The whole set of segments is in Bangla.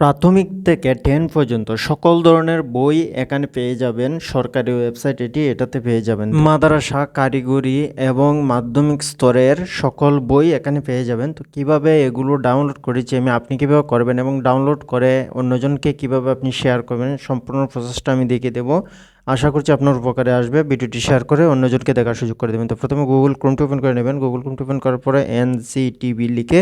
প্রাথমিক থেকে টেন পর্যন্ত সকল ধরনের বই এখানে পেয়ে যাবেন। সরকারি ওয়েবসাইট এটি এটাতে পেয়ে যাবেন। মাদ্রাসা কারিগরি এবং মাধ্যমিক স্তরের সকল বই এখানে পেয়ে যাবেন। তো কীভাবে এগুলো ডাউনলোড করেছি আমি আপনি কীভাবে করবেন এবং ডাউনলোড করে অন্যজনকে কীভাবে আপনি শেয়ার করবেন সম্পূর্ণ প্রসেসটা আমি দেখিয়ে দেবো। আশা করছি আপনার উপকারে আসবে। ভিডিওটি শেয়ার করে অন্যজনকে দেখার সুযোগ করে দেবেন। তো প্রথমে গুগল ক্রোমটি ওপেন করে নেবেন। গুগল ক্রোমটি ওপেন করার পরে এনসিটিভি লিখে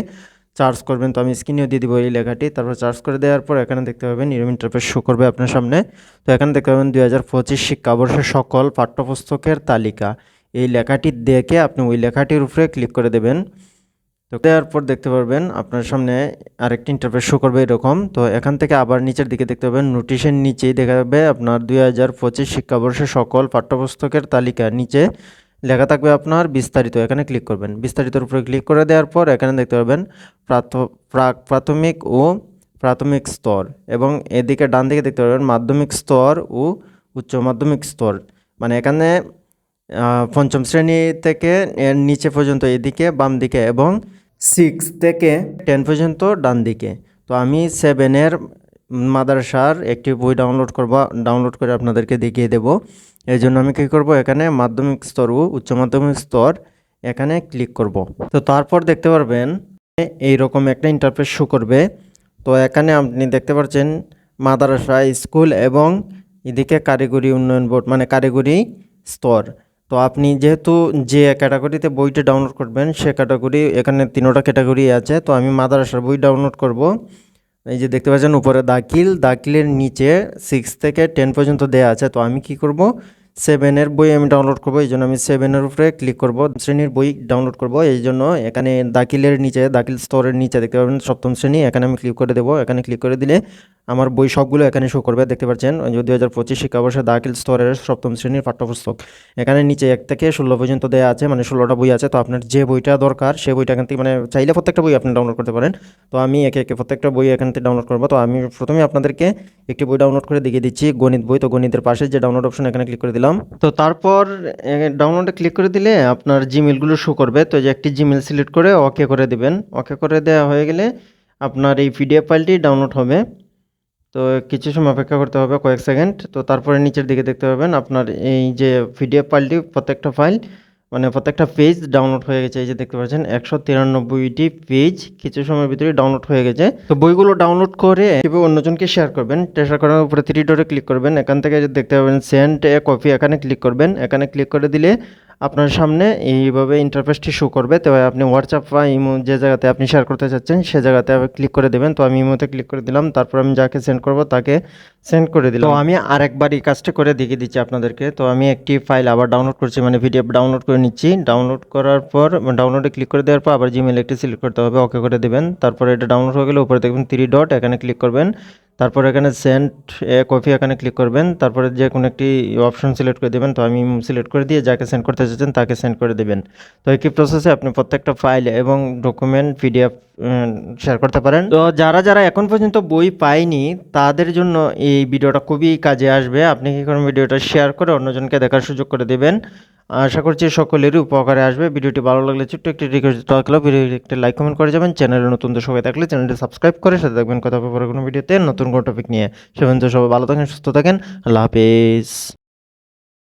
চার্জ করবেন। তো আমি স্ক্রিনেও দিয়ে দিব এই লেখাটি। তারপর চার্জ করে দেওয়ার পর এখানে দেখতে পাবেন ইরম ইন্টারফেস শো করবে আপনার সামনে। তো এখানে দেখতে পাবেন দুই হাজার পঁচিশ শিক্ষাবর্ষের সকল পাঠ্যপুস্তকের তালিকা। এই লেখাটি দেখে আপনি ওই লেখাটির উপরে ক্লিক করে দেবেন। তো দেওয়ার পর দেখতে পারবেন আপনার সামনে আরেকটি ইন্টারফেস শো করবে এরকম। তো এখান থেকে আবার নিচের দিকে দেখতে পাবেন নোটিশের নিচেই দেখা যাবে আপনার দুই হাজার পঁচিশ শিক্ষাবর্ষের সকল পাঠ্যপুস্তকের তালিকা নিচে। লেখা থাকবে আপনার বিস্তারিত, এখানে ক্লিক করবেন। বিস্তারিতর উপরে ক্লিক করে দেওয়ার পর এখানে দেখতে পাবেন প্রাক, প্রাথমিক ও প্রাথমিক স্তর এবং এদিকে ডান দিকে দেখতে পাবেন মাধ্যমিক স্তর ও উচ্চ মাধ্যমিক স্তর। মানে এখানে পঞ্চম শ্রেণি থেকে এর নিচে পর্যন্ত এদিকে, বাম দিকে এবং সিক্স থেকে টেন পর্যন্ত ডান দিকে। তো আমি সেভেনের মাদ্রাসার একটি বই ডাউনলোড করব ডাউনলোড করে আপনাদেরকে দেখিয়ে দেব। এই জন্য আমি কী করব? এখানে মাধ্যমিক স্তর ও উচ্চ মাধ্যমিক স্তর এখানে ক্লিক করব। তো তারপর দেখতে পারবেন এই রকম একটা ইন্টারফেস শো করবে। তো এখানে আপনি দেখতে পাচ্ছেন মাদ্রাসা, স্কুল এবং এদিকে কারিগরি উন্নয়ন বোর্ড মানে কারিগরি স্তর। তো আপনি যেহেতু যে ক্যাটাগরিতে বইটা ডাউনলোড করবেন, সে ক্যাটাগরি এখানে তিনোটা ক্যাটাগরি আছে, তো আমি মাদ্রাসার বই ডাউনলোড করব। এই যে দেখতে পাচ্ছেন উপরে দাখিল, দাখিলের নিচে সিক্স থেকে টেন পর্যন্ত দেয়া আছে। তো আমি কি করব? সেভেনের বই আমি ডাউনলোড করব, এই জন্য আমি সেভেনের উপরে ক্লিক করব। শ্রেণির বই ডাউনলোড করব, এই জন্য এখানে দাখিলের নিচে, দাখিল স্তরের নিচে দেখতে পাবেন সপ্তম শ্রেণি, এখানে আমি ক্লিক করে দেবো। এখানে ক্লিক করে দিলে আমার বই সবগুলো এখানে শো করবে, দেখতে পাচ্ছেন? দু হাজার পঁচিশ শিক্ষাবর্ষে দাখিল স্তরের সপ্তম শ্রেণির পাঠ্যপুস্তক। এখানে নিচে এক থেকে ষোলো পর্যন্ত দেওয়া আছে মানে ষোলোটা বই আছে। তো আপনার যে বইটা দরকার সেই বইটা এখান থেকে মানে চাইলে প্রত্যেকটা বই আপনি ডাউনলোড করতে পারেন। তো আমি একে একে প্রত্যেকটা বই এখান থেকে ডাউনলোড করব। তো আমি প্রথমে আপনাদেরকে একটি বই ডাউনলোড করে দেখিয়ে দিচ্ছি, গণিত বই। তো গণিতের পাশে যে ডাউনলোড অপশন এখানে ক্লিক করে দিলাম। তো তারপর ডাউনলোডে ক্লিক করে দিলে আপনার জিমেলগুলো শো করবে। তো যে একটি জিমেল সিলেক্ট করে ওকে করে দিবেন। ওকে করে দেওয়া হয়ে গেলে আপনার এই পিডিএফ ফাইলটি ডাউনলোড হবে। তো কিছু সময় অপেক্ষা করতে হবে, কয়েক সেকেন্ড। তো তারপরে নিচের দিকে দেখতে পাবেন আপনার এই যে পিডিএফ ফাইলটি, প্রত্যেকটা ফাইল মানে প্রত্যেকটা পেজ ডাউনলোড হয়ে গেছে। এই যে দেখতে পাচ্ছেন, একশো তিরানব্বইটি পেজ কিছু সময়ের ভিতরে ডাউনলোড হয়ে গেছে। তো বইগুলো ডাউনলোড করে কীভাবে অন্যজনকে শেয়ার করবেন? শেয়ার করার উপরে থ্রি ডটে ক্লিক করবেন। এখান থেকে দেখতে পাবেন সেন্ড এ কপি এখানে ক্লিক করবেন। এখানে ক্লিক করে দিলে আপনার সামনে এইভাবে ইন্টারফেসটি শো করবে। তো আপনি হোয়াটসঅ্যাপ বা ইমো যে জায়গাতে আপনি শেয়ার করতে চাচ্ছেন, সে জায়গাতে ক্লিক করে দেবেন। তো আমি ইমোতে ক্লিক করে দিলাম। তারপর আমি যাকে সেন্ড করব, তাকে সেন্ড করে দিলাম। তো আমি আরেকবার এই কাজটা করে দেখিয়ে দিচ্ছি আপনাদেরকে। তো আমি একটি ফাইল আবার ডাউনলোড করছি মানে পিডিএফ ডাউনলোড করে নিচ্ছি। ডাউনলোড করার পর ডাউনলোডে ক্লিক করে দেওয়ার পর আবার জিমেল একটি সিলেক্ট করতে হবে। ওকে করে দেবেন। তারপরে এটা ডাউনলোড হয়ে গেলে উপরে দেখবেন থ্রি ডট এখানে ক্লিক করবেন। তারপর এখানে সেন্ট এ কপি এখানে ক্লিক করবেন। তারপরে যে কোনো একটি অপশন সিলেক্ট করে দেবেন। তো আমি সিলেক্ট করে দিয়ে যাকে সেন্ড করতে চাচ্ছেন তাকে সেন্ড করে দেবেন। তো একই প্রসেসে আপনি প্রত্যেকটা ফাইল এবং ডকুমেন্ট পিডিএফ শেয়ার করতে পারেন। তো যারা যারা এখন পর্যন্ত বই পায়নি, তাদের জন্য এই ভিডিওটা খুবই কাজে আসবে। আপনি কি করুন ভিডিওটা শেয়ার করে অন্যজনকে দেখার সুযোগ করে দেবেন। আশা করছি সকলেরই উপকারে আসবে। ভিডিওটি ভালো লাগলে ছোট্ট একটি রিকোয়েস্ট থাকলেও ভিডিওটি একটি লাইক কমেন্ট করে যাবেন। চ্যানেলে নতুন তো সবাই থাকলে চ্যানেলটি সাবস্ক্রাইব করে সাথে থাকবেন। কথা পরে কোনো ভিডিওতে। নতুন কোনো টপিক নিয়ে সেভেন সবাই ভালো থাকেন, সুস্থ থাকেন। আল্লাহ হাফেজ।